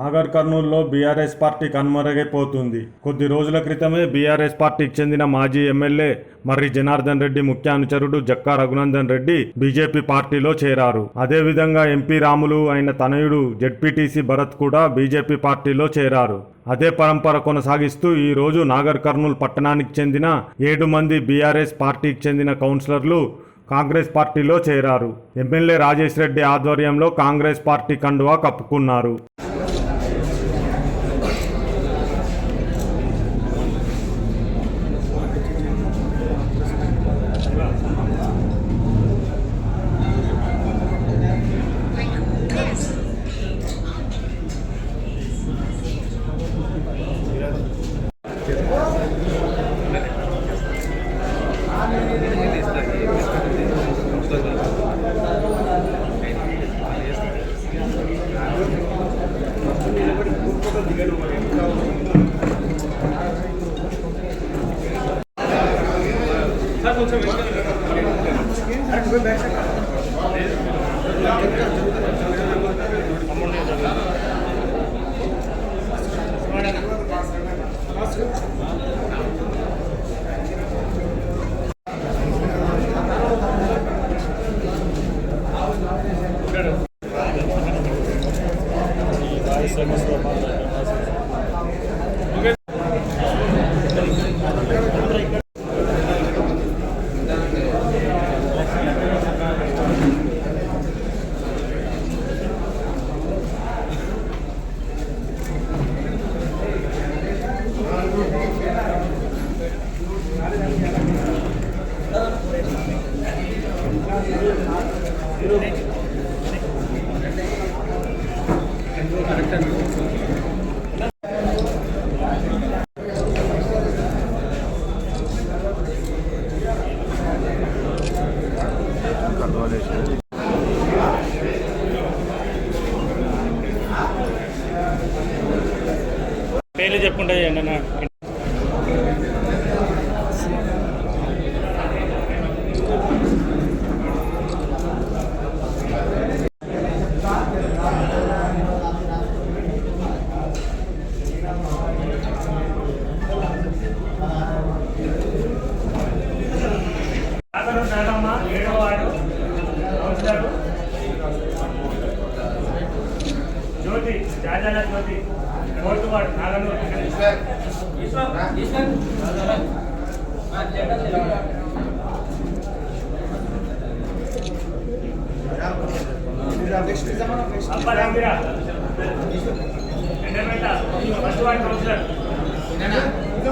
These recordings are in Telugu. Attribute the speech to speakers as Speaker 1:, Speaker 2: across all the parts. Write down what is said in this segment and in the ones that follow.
Speaker 1: నాగర్ కర్నూలులో బీఆర్ఎస్ పార్టీ కనుమరుగైపోతుంది. కొద్ది రోజుల క్రితమే బీఆర్ఎస్ పార్టీకి చెందిన మాజీ ఎమ్మెల్యే మర్రి జనార్దన్ రెడ్డి ముఖ్య అనుచరుడు జక్కా రఘునందన్ రెడ్డి బీజేపీ పార్టీలో చేరారు. అదేవిధంగా ఎంపీ రాములు అయిన తనయుడు జెడ్పీటీసీ భరత్ కూడా బీజేపీ పార్టీలో చేరారు. అదే పరంపర కొనసాగిస్తూ ఈ రోజు నాగర్ కర్నూలు పట్టణానికి చెందిన ఏడు మంది బీఆర్ఎస్ పార్టీకి చెందిన కౌన్సిలర్లు కాంగ్రెస్ పార్టీలో చేరారు. ఎమ్మెల్యే రాజేష్ రెడ్డి ఆధ్వర్యంలో కాంగ్రెస్ పార్టీ కండువా కప్పుకున్నారు.
Speaker 2: అమౌంట్ జాజాల జ్యోతి fourth ward Naganur అప్పరాంగిరా ఎండపేట first ward councillor ముందు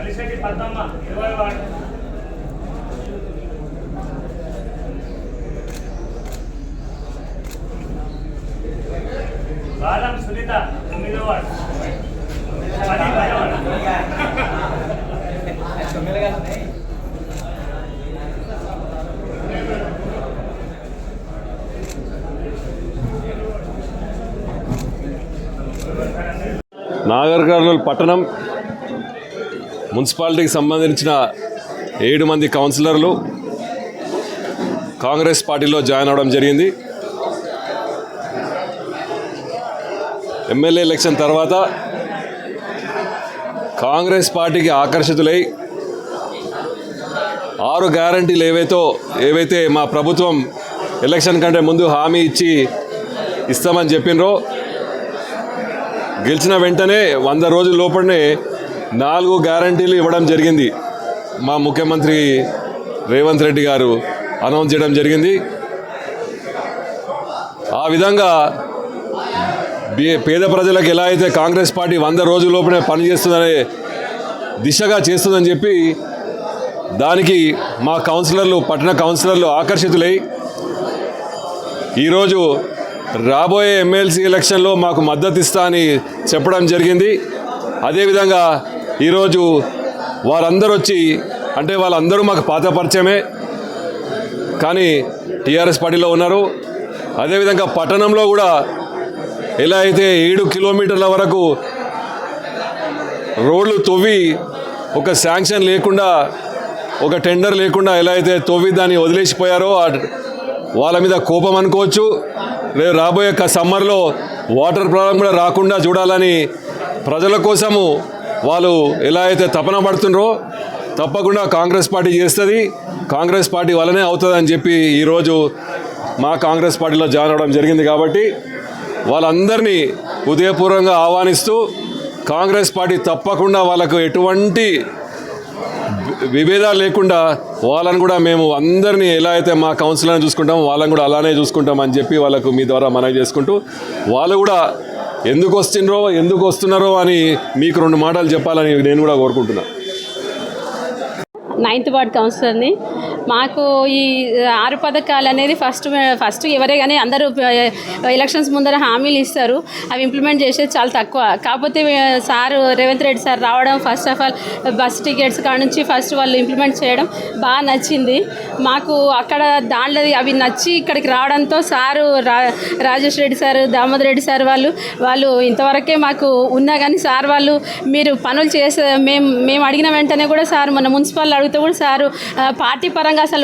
Speaker 2: మలిశెట్టి పద్మమ్మ ఇరవై వార్డు బాలం సునీత తొమ్మిదో వార్డు పది పదో
Speaker 3: నాగర్ కర్నూలు పట్టణం మున్సిపాలిటీకి సంబంధించిన ఏడు మంది కౌన్సిలర్లు కాంగ్రెస్ పార్టీలో జాయిన్ అవడం జరిగింది. ఎమ్మెల్యే ఎలక్షన్ తర్వాత కాంగ్రెస్ పార్టీకి ఆకర్షితులై ఆరు గ్యారంటీలు ఏవైతే ఏవైతే మా ప్రభుత్వం ఎలక్షన్ కంటే ముందు హామీ ఇచ్చి ఇస్తామని చెప్పినరో గెలిచిన వెంటనే వంద రోజుల లోపలనే నాలుగు గ్యారంటీలు ఇవ్వడం జరిగింది. మా ముఖ్యమంత్రి రేవంత్ రెడ్డి గారు అనౌన్స్ చేయడం జరిగింది. ఆ విధంగా పేద ప్రజలకు ఎలా అయితే కాంగ్రెస్ పార్టీ వంద రోజుల లోపలే పనిచేస్తుందనే దిశగా చేస్తుందని చెప్పి దానికి మా కౌన్సిలర్లు పట్టణ కౌన్సిలర్లు ఆకర్షితులై ఈరోజు రాబోయే ఎమ్మెల్సీ ఎలక్షన్లో మాకు మద్దతు ఇస్తా అని చెప్పడం జరిగింది. అదేవిధంగా ఈరోజు వారందరూ వచ్చి అంటే వాళ్ళందరూ మాకు పాత పరిచయమే. కానీ టీఆర్ఎస్ పార్టీలో ఉన్నారు. అదేవిధంగా పట్టణంలో కూడా ఎలా అయితే ఏడు కిలోమీటర్ల వరకు రోడ్లు తవ్వి ఒక శాంక్షన్ లేకుండా ఒక టెండర్ లేకుండా ఎలా అయితే తవ్వి దాన్ని వదిలేసిపోయారో వాళ్ళ మీద కోపం అనుకోవచ్చు. రేపు రాబోయే సమ్మర్లో వాటర్ ప్రాబ్లం కూడా రాకుండా చూడాలని ప్రజల కోసము వాళ్ళు ఎలా అయితే తపన పడుతుండ్రో తప్పకుండా కాంగ్రెస్ పార్టీ చేస్తుంది. కాంగ్రెస్ పార్టీ వల్లనే అవుతుందని చెప్పి ఈరోజు మా కాంగ్రెస్ పార్టీలో జాయిన్ అవ్వడం జరిగింది కాబట్టి వాళ్ళందరినీ ఉదయపూర్వంగా ఆహ్వానిస్తూ కాంగ్రెస్ పార్టీ తప్పకుండా వాళ్ళకు ఎటువంటి విభేదాలు లేకుండా వాళ్ళని కూడా మేము అందరినీ ఎలా అయితే మా కౌన్సిలర్ని చూసుకుంటామో వాళ్ళని కూడా అలానే చూసుకుంటామని చెప్పి వాళ్ళకు మీ ద్వారా మనవి చేసుకుంటూ వాళ్ళు కూడా ఎందుకు వస్తుండ్రో ఎందుకు వస్తున్నారో అని మీకు రెండు మాటలు చెప్పాలని నేను కూడా కోరుకుంటున్నాను
Speaker 4: నైన్త్ వార్డ్ కౌన్సిలర్ని మాకు ఈ ఆరు పథకాలు అనేది ఫస్ట్ ఫస్ట్ ఎవరే కానీ అందరూ ఎలక్షన్స్ ముందర హామీలు ఇస్తారు. అవి ఇంప్లిమెంట్ చేసేది చాలా తక్కువ. కాకపోతే సార్ రేవంత్ రెడ్డి సార్ రావడం first of all bus tickets కాడ నుంచి ఫస్ట్ వాళ్ళు ఇంప్లిమెంట్ చేయడం బాగా నచ్చింది. మాకు అక్కడ దాంట్లో అవి నచ్చి ఇక్కడికి రావడంతో సారు రా రాజేష్ రెడ్డి సార్ దామోదర్ రెడ్డి సార్ వాళ్ళు వాళ్ళు ఇంతవరకే మాకు ఉన్నా కానీ సార్ వాళ్ళు మీరు పనులు చేసే మేము మేము అడిగిన వెంటనే కూడా సార్ మన మున్సిపల్ అడిగితే కూడా సారు పార్టీ పరంగా అసలు